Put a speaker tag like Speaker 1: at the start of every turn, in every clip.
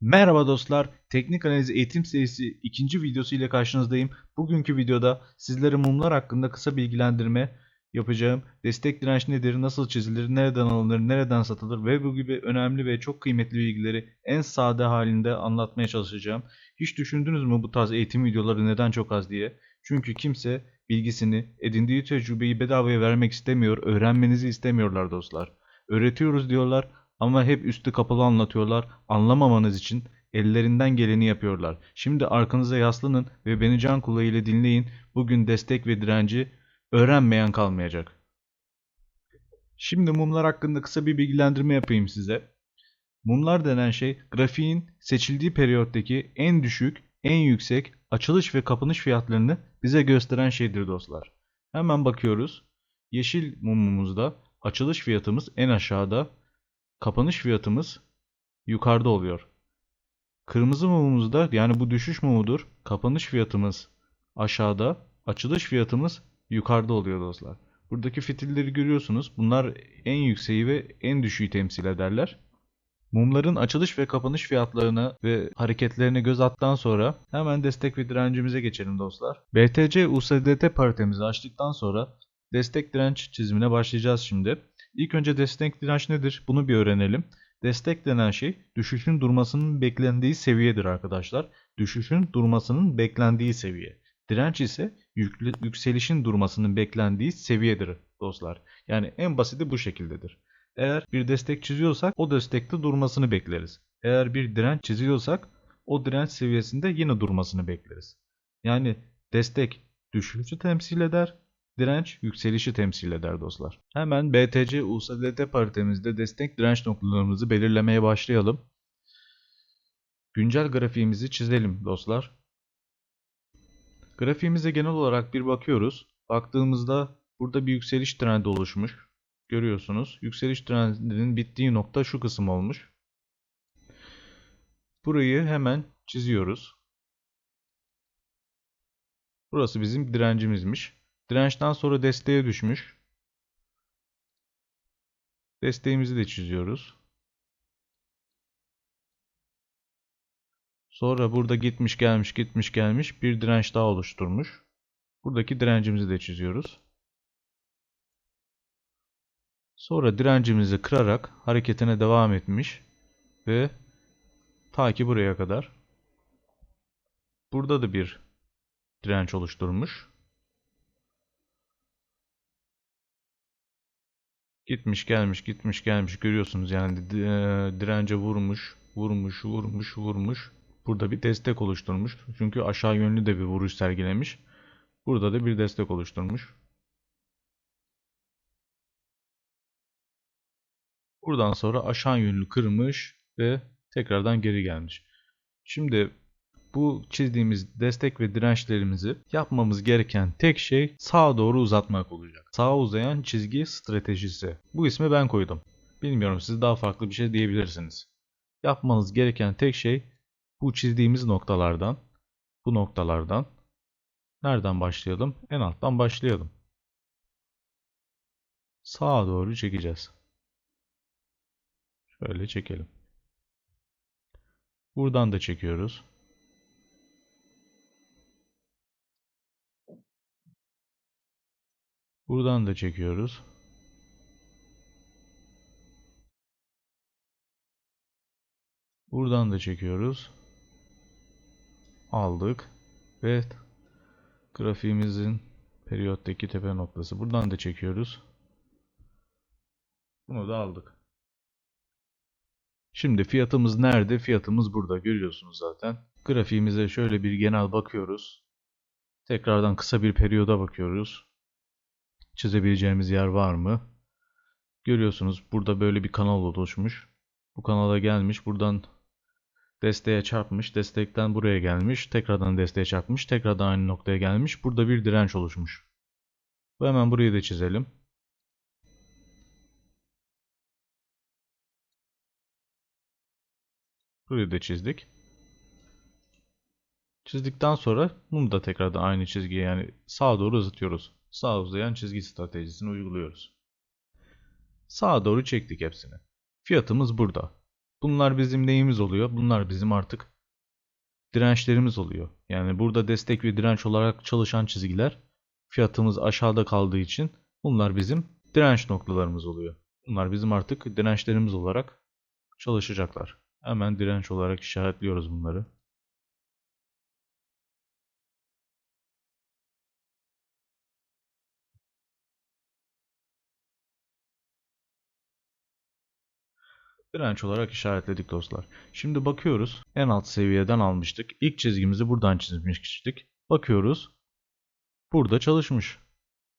Speaker 1: Merhaba dostlar, Teknik Analiz Eğitim serisi ikinci videosu ile karşınızdayım. Bugünkü videoda sizlere mumlar hakkında kısa bilgilendirme yapacağım. Destek direnç nedir, nasıl çizilir, nereden alınır, nereden satılır ve bu gibi önemli ve çok kıymetli bilgileri en sade halinde anlatmaya çalışacağım. Hiç düşündünüz mü bu tarz eğitim videoları neden çok az diye? Çünkü kimse bilgisini, edindiği tecrübeyi bedavaya vermek istemiyor, öğrenmenizi istemiyorlar dostlar. Öğretiyoruz diyorlar ama hep üstü kapalı anlatıyorlar. Anlamamanız için ellerinden geleni yapıyorlar. Şimdi arkanıza yaslanın ve beni can kulağıyla dinleyin. Bugün destek ve direnci öğrenmeyen kalmayacak. Şimdi mumlar hakkında kısa bir bilgilendirme yapayım size. Mumlar denen şey grafiğin seçildiği periyottaki en düşük, en yüksek açılış ve kapanış fiyatlarını bize gösteren şeydir dostlar. Hemen bakıyoruz. Yeşil mumumuzda açılış fiyatımız en aşağıda, kapanış fiyatımız yukarıda oluyor. Kırmızı mumumuzda yani bu düşüş mumudur. Kapanış fiyatımız aşağıda, açılış fiyatımız yukarıda oluyor dostlar. Buradaki fitilleri görüyorsunuz. Bunlar en yükseği ve en düşüğü temsil ederler. Mumların açılış ve kapanış fiyatlarına ve hareketlerine göz attıktan sonra hemen destek ve direncimize geçelim dostlar. BTC USDT paritemizi açtıktan sonra destek direnç çizimine başlayacağız şimdi. İlk önce destek direnç nedir? Bunu bir öğrenelim. Destek denen şey düşüşün durmasının beklendiği seviyedir arkadaşlar. Düşüşün durmasının beklendiği seviye. Direnç ise yükselişin durmasının beklendiği seviyedir dostlar. Yani en basiti bu şekildedir. Eğer bir destek çiziyorsak o destekte durmasını bekleriz. Eğer bir direnç çiziyorsak o direnç seviyesinde yine durmasını bekleriz. Yani destek düşüşü temsil eder, direnç yükselişi temsil eder dostlar. Hemen BTC USDT paritemizde destek direnç noktalarımızı belirlemeye başlayalım. Güncel grafiğimizi çizelim dostlar. Grafiğimize genel olarak bir bakıyoruz. Baktığımızda burada bir yükseliş trendi oluşmuş. Görüyorsunuz. Yükseliş trendinin bittiği nokta şu kısım olmuş. Burayı hemen çiziyoruz. Burası bizim direncimizmiş. Dirençten sonra desteğe düşmüş. Desteğimizi de çiziyoruz. Sonra burada gitmiş gelmiş gitmiş gelmiş bir direnç daha oluşturmuş. Buradaki direncimizi de çiziyoruz. Sonra direncimizi kırarak hareketine devam etmiş ve ta ki buraya kadar. Burada da bir direnç oluşturmuş. Gitmiş gelmiş gitmiş gelmiş görüyorsunuz yani e, dirence vurmuş vurmuş vurmuş vurmuş. Burada bir destek oluşturmuş. Çünkü aşağı yönlü de bir vuruş sergilemiş. Burada da bir destek oluşturmuş. Buradan sonra aşağı yönlü kırmış ve tekrardan geri gelmiş. Şimdi bu çizdiğimiz destek ve dirençlerimizi yapmamız gereken tek şey sağa doğru uzatmak olacak. Sağa uzayan çizgi stratejisi. Bu ismi ben koydum. Bilmiyorum siz daha farklı bir şey diyebilirsiniz. Yapmanız gereken tek şey bu çizdiğimiz noktalardan, bu noktalardan nereden başlayalım? En alttan başlayalım. Sağa doğru çekeceğiz. Şöyle çekelim. Buradan da çekiyoruz. Buradan da çekiyoruz. Buradan da çekiyoruz. Aldık. Ve grafiğimizin periyottaki tepe noktası. Buradan da çekiyoruz. Bunu da aldık. Şimdi fiyatımız nerede? Fiyatımız burada. Görüyorsunuz zaten. Grafiğimize şöyle bir genel bakıyoruz. Tekrardan kısa bir periyoda bakıyoruz. Çizebileceğimiz yer var mı? Görüyorsunuz burada böyle bir kanal oluşmuş. Bu kanala gelmiş. Buradan desteğe çarpmış. Destekten buraya gelmiş. Tekrardan desteğe çarpmış. Tekrardan aynı noktaya gelmiş. Burada bir direnç oluşmuş. Ve hemen burayı da çizelim. Burayı da çizdik. Çizdikten sonra bunu da tekrardan aynı çizgiye yani sağa doğru uzatıyoruz. Sağa uzayan çizgi stratejisini uyguluyoruz. Sağa doğru çektik hepsini. Fiyatımız burada. Bunlar bizim neyimiz oluyor? Bunlar bizim artık dirençlerimiz oluyor. Yani burada destek ve direnç olarak çalışan çizgiler fiyatımız aşağıda kaldığı için bunlar bizim direnç noktalarımız oluyor. Bunlar bizim artık dirençlerimiz olarak çalışacaklar. Hemen direnç olarak işaretliyoruz bunları. Direnç olarak işaretledik dostlar. Şimdi bakıyoruz. En alt seviyeden almıştık. İlk çizgimizi buradan çizmiştik. Bakıyoruz. Burada çalışmış.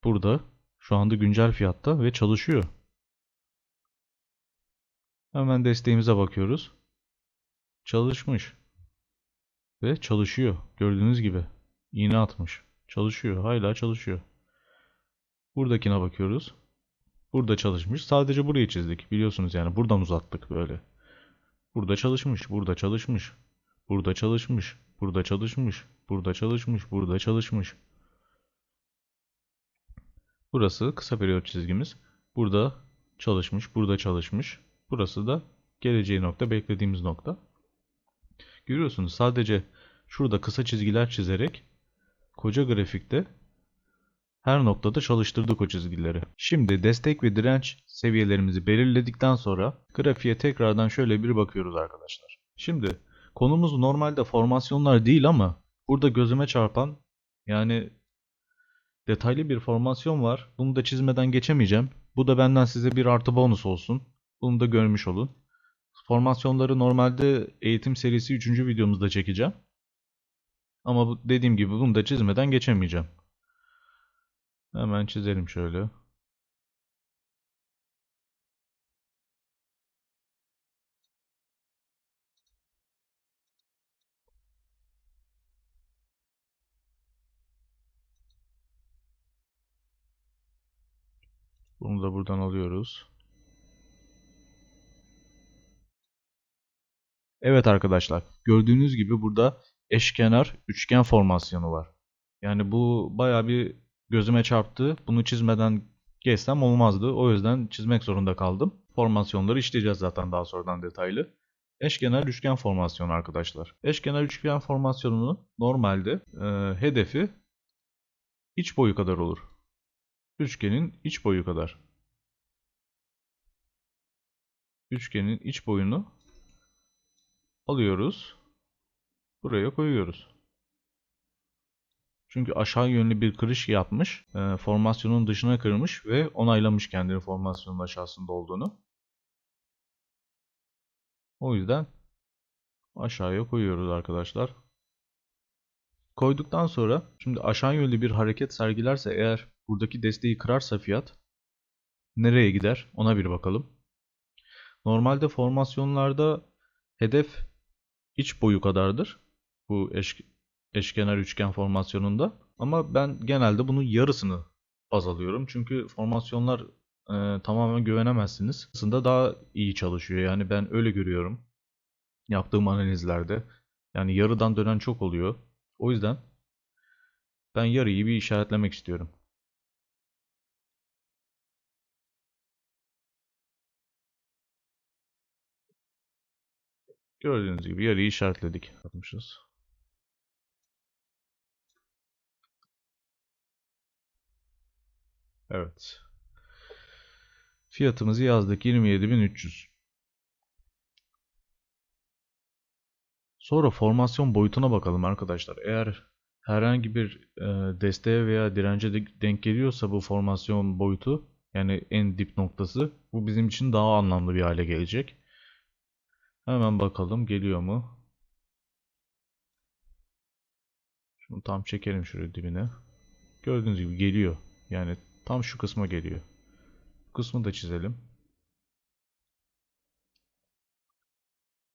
Speaker 1: Burada şu anda güncel fiyatta ve çalışıyor. Hemen desteğimize bakıyoruz. Çalışmış. Ve çalışıyor. Gördüğünüz gibi. İğne atmış. Çalışıyor. Hala çalışıyor. Buradakine bakıyoruz. Burada çalışmış. Sadece burayı çizdik. Biliyorsunuz yani buradan uzattık böyle. Burada çalışmış. Burada çalışmış. Burada çalışmış. Burada çalışmış. Burada çalışmış. Burada çalışmış. Burası kısa periyot çizgimiz. Burada çalışmış. Burada çalışmış. Burası da geleceği nokta, beklediğimiz nokta. Görüyorsunuz sadece şurada kısa çizgiler çizerek koca grafikte her noktada çalıştırdık o çizgileri. Şimdi destek ve direnç seviyelerimizi belirledikten sonra grafiğe tekrardan şöyle bir bakıyoruz arkadaşlar. Şimdi konumuz normalde formasyonlar değil ama burada gözüme çarpan yani detaylı bir formasyon var. Bunu da çizmeden geçemeyeceğim. Bu da benden size bir artı bonus olsun. Bunu da görmüş olun. Formasyonları normalde eğitim serisi 3. videomuzda çekeceğim. Ama dediğim gibi bunu da çizmeden geçemeyeceğim. Hemen çizelim şöyle. Bunu da buradan alıyoruz. Evet arkadaşlar, gördüğünüz gibi burada eşkenar üçgen formasyonu var. Yani bu baya bir gözüme çarptı. Bunu çizmeden geçsem olmazdı. O yüzden çizmek zorunda kaldım. Formasyonları işleyeceğiz zaten daha sonradan detaylı. Eşkenar üçgen formasyonu arkadaşlar. Eşkenar üçgen formasyonunu normalde e, hedefi iç boyu kadar olur. Üçgenin iç boyu kadar. Üçgenin iç boyunu alıyoruz. Buraya koyuyoruz. Çünkü aşağı yönlü bir kırış yapmış. E, formasyonun dışına kırmış ve onaylamış kendini formasyonun aşağısında olduğunu. O yüzden aşağıya koyuyoruz arkadaşlar. Koyduktan sonra şimdi aşağı yönlü bir hareket sergilerse eğer buradaki desteği kırarsa fiyat nereye gider ona bir bakalım. Normalde formasyonlarda hedef iç boyu kadardır. Bu eş, eşkenar üçgen formasyonunda. Ama ben genelde bunun yarısını baz alıyorum. Çünkü formasyonlar e, tamamen güvenemezsiniz. Aslında daha iyi çalışıyor. Yani ben öyle görüyorum. Yaptığım analizlerde. Yani yarıdan dönen çok oluyor. O yüzden ben yarıyı bir işaretlemek istiyorum. Gördüğünüz gibi yarıyı işaretledik. Yapmışız. Evet. Fiyatımızı yazdık 27.300. Sonra formasyon boyutuna bakalım arkadaşlar. Eğer herhangi bir e, desteğe veya dirence de denk geliyorsa bu formasyon boyutu yani en dip noktası bu bizim için daha anlamlı bir hale gelecek. Hemen bakalım geliyor mu? Şunu tam çekelim şuraya dibine. Gördüğünüz gibi geliyor. Yani tam şu kısma geliyor. Bu kısmı da çizelim.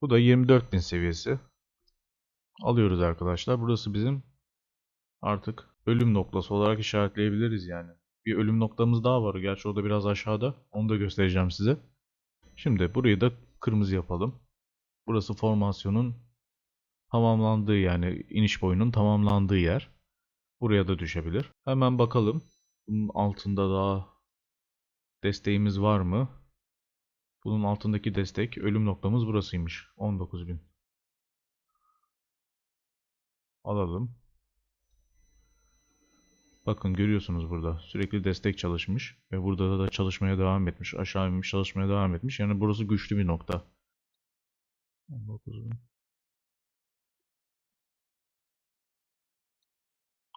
Speaker 1: Bu da 24.000 seviyesi. Alıyoruz arkadaşlar. Burası bizim artık ölüm noktası olarak işaretleyebiliriz yani. Bir ölüm noktamız daha var. Gerçi o da biraz aşağıda. Onu da göstereceğim size. Şimdi burayı da kırmızı yapalım. Burası formasyonun tamamlandığı yani iniş boyunun tamamlandığı yer. Buraya da düşebilir. Hemen bakalım. Bunun altında daha desteğimiz var mı? Bunun altındaki destek ölüm noktamız burasıymış. 19.000. Alalım. Bakın görüyorsunuz burada sürekli destek çalışmış ve burada da çalışmaya devam etmiş. Aşağı inmiş çalışmaya devam etmiş. Yani burası güçlü bir nokta. 19.000.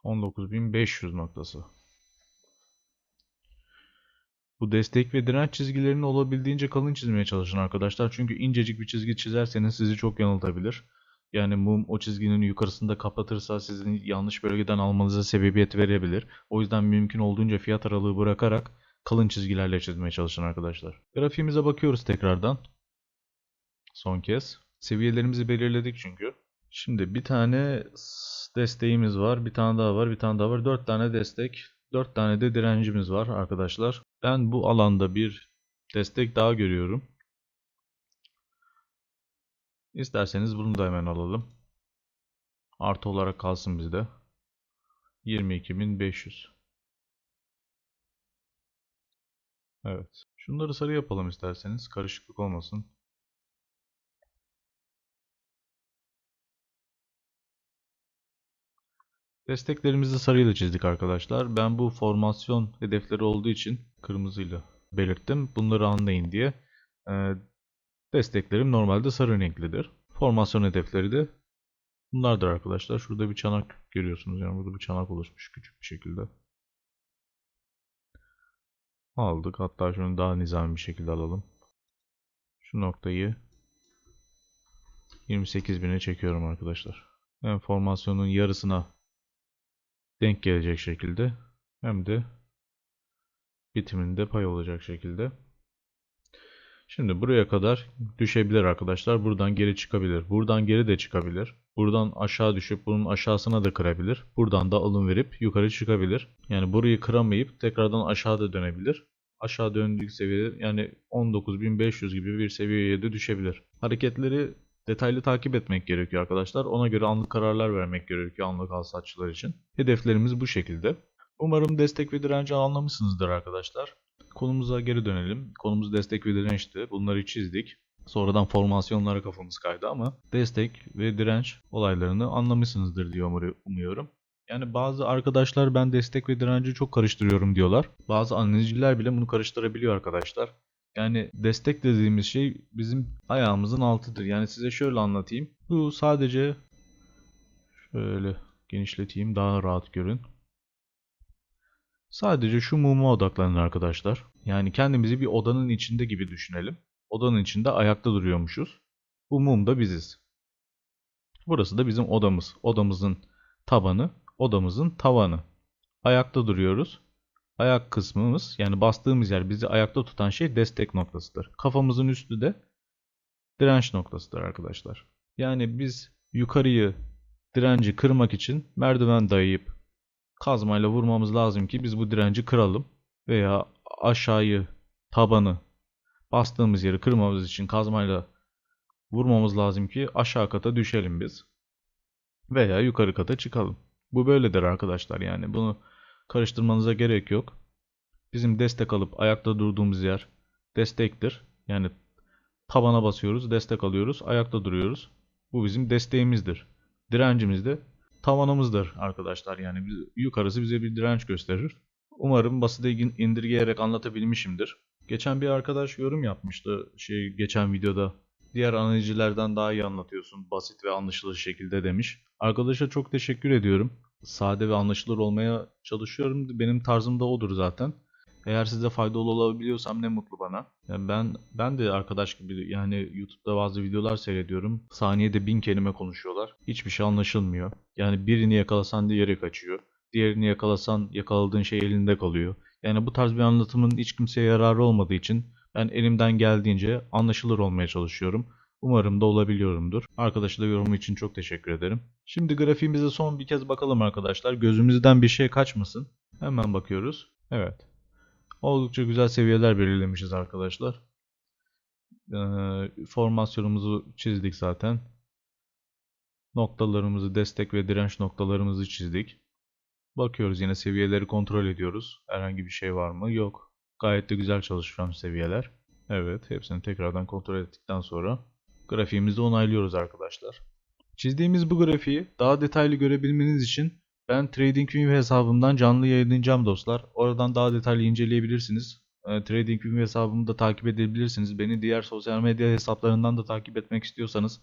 Speaker 1: 19.500 noktası. Bu destek ve direnç çizgilerini olabildiğince kalın çizmeye çalışın arkadaşlar. Çünkü incecik bir çizgi çizerseniz sizi çok yanıltabilir. Yani mum o çizginin yukarısında kapatırsa sizin yanlış bölgeden almanıza sebebiyet verebilir. O yüzden mümkün olduğunca fiyat aralığı bırakarak kalın çizgilerle çizmeye çalışın arkadaşlar. Grafiğimize bakıyoruz tekrardan. Son kez. Seviyelerimizi belirledik çünkü. Şimdi bir tane desteğimiz var. Bir tane daha var. Bir tane daha var. 4 tane destek. 4 tane de direncimiz var arkadaşlar. Ben bu alanda bir destek daha görüyorum. İsterseniz bunu da hemen alalım. Artı olarak kalsın bizde. 22.500. Evet. Şunları sarı yapalım isterseniz. Karışıklık olmasın. Desteklerimizi sarıyla çizdik arkadaşlar. Ben bu formasyon hedefleri olduğu için kırmızıyla belirttim. Bunları anlayın diye. Ee, desteklerim normalde sarı renklidir. Formasyon hedefleri de bunlardır arkadaşlar. Şurada bir çanak görüyorsunuz. Yani burada bir çanak oluşmuş küçük bir şekilde. Aldık. Hatta şunu daha nizami bir şekilde alalım. Şu noktayı 28.000'e çekiyorum arkadaşlar. Ben formasyonun yarısına denk gelecek şekilde hem de bitiminde pay olacak şekilde. Şimdi buraya kadar düşebilir arkadaşlar. Buradan geri çıkabilir. Buradan geri de çıkabilir. Buradan aşağı düşüp bunun aşağısına da kırabilir. Buradan da alım verip yukarı çıkabilir. Yani burayı kıramayıp tekrardan aşağıda dönebilir. Aşağı döndüğü seviyede yani 19.500 gibi bir seviyeye de düşebilir. Hareketleri detaylı takip etmek gerekiyor arkadaşlar. Ona göre anlık kararlar vermek gerekiyor anlık al satçılar için. Hedeflerimiz bu şekilde. Umarım destek ve direnci anlamışsınızdır arkadaşlar. Konumuza geri dönelim. Konumuz destek ve dirençti. Bunları çizdik. Sonradan formasyonlara kafamız kaydı ama destek ve direnç olaylarını anlamışsınızdır diye umuyorum. Yani bazı arkadaşlar ben destek ve direnci çok karıştırıyorum diyorlar. Bazı analizciler bile bunu karıştırabiliyor arkadaşlar. Yani destek dediğimiz şey bizim ayağımızın altıdır. Yani size şöyle anlatayım. Bu sadece şöyle genişleteyim daha rahat görün. Sadece şu muma odaklanın arkadaşlar. Yani kendimizi bir odanın içinde gibi düşünelim. Odanın içinde ayakta duruyormuşuz. Bu mum da biziz. Burası da bizim odamız. Odamızın tabanı, odamızın tavanı. Ayakta duruyoruz. Ayak kısmımız yani bastığımız yer bizi ayakta tutan şey destek noktasıdır. Kafamızın üstü de direnç noktasıdır arkadaşlar. Yani biz yukarıyı direnci kırmak için merdiven dayayıp kazmayla vurmamız lazım ki biz bu direnci kıralım. Veya aşağıyı tabanı bastığımız yeri kırmamız için kazmayla vurmamız lazım ki aşağı kata düşelim biz. Veya yukarı kata çıkalım. Bu böyledir arkadaşlar yani bunu karıştırmanıza gerek yok. Bizim destek alıp ayakta durduğumuz yer destektir. Yani tabana basıyoruz, destek alıyoruz, ayakta duruyoruz. Bu bizim desteğimizdir. Direncimiz de tavanımızdır arkadaşlar. Yani yukarısı bize bir direnç gösterir. Umarım basite indirgeyerek anlatabilmişimdir. Geçen bir arkadaş yorum yapmıştı şey geçen videoda. Diğer analizcilerden daha iyi anlatıyorsun basit ve anlaşılır şekilde demiş. Arkadaşa çok teşekkür ediyorum. Sade ve anlaşılır olmaya çalışıyorum. Benim tarzım da odur zaten. Eğer size faydalı olabiliyorsam ne mutlu bana. Yani ben ben de arkadaş gibi yani YouTube'da bazı videolar seyrediyorum. Saniyede bin kelime konuşuyorlar. Hiçbir şey anlaşılmıyor. Yani birini yakalasan diğeri kaçıyor. Diğerini yakalasan yakaladığın şey elinde kalıyor. Yani bu tarz bir anlatımın hiç kimseye yararı olmadığı için ben elimden geldiğince anlaşılır olmaya çalışıyorum. Umarım da olabiliyorumdur. Arkadaşa da yorumu için çok teşekkür ederim. Şimdi grafiğimize son bir kez bakalım arkadaşlar. Gözümüzden bir şey kaçmasın. Hemen bakıyoruz. Evet. Oldukça güzel seviyeler belirlemişiz arkadaşlar. Ee, formasyonumuzu çizdik zaten. Noktalarımızı, destek ve direnç noktalarımızı çizdik. Bakıyoruz yine seviyeleri kontrol ediyoruz. Herhangi bir şey var mı? Yok. Gayet de güzel çalışan seviyeler. Evet, hepsini tekrardan kontrol ettikten sonra grafiğimizi onaylıyoruz arkadaşlar. Çizdiğimiz bu grafiği daha detaylı görebilmeniz için ben TradingView hesabımdan canlı yayınlayacağım dostlar. Oradan daha detaylı inceleyebilirsiniz. E, TradingView hesabımı da takip edebilirsiniz. Beni diğer sosyal medya hesaplarından da takip etmek istiyorsanız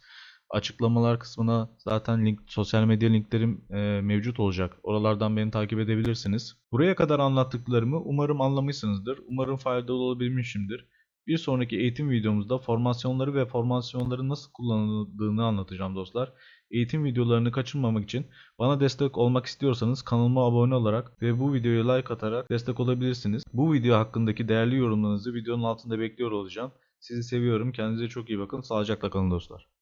Speaker 1: açıklamalar kısmına zaten link, sosyal medya linklerim e, mevcut olacak. Oralardan beni takip edebilirsiniz. Buraya kadar anlattıklarımı umarım anlamışsınızdır. Umarım faydalı olabilmişimdir. Bir sonraki eğitim videomuzda formasyonları ve formasyonların nasıl kullanıldığını anlatacağım dostlar. Eğitim videolarını kaçırmamak için bana destek olmak istiyorsanız kanalıma abone olarak ve bu videoya like atarak destek olabilirsiniz. Bu video hakkındaki değerli yorumlarınızı videonun altında bekliyor olacağım. Sizi seviyorum. Kendinize çok iyi bakın. Sağlıcakla kalın dostlar.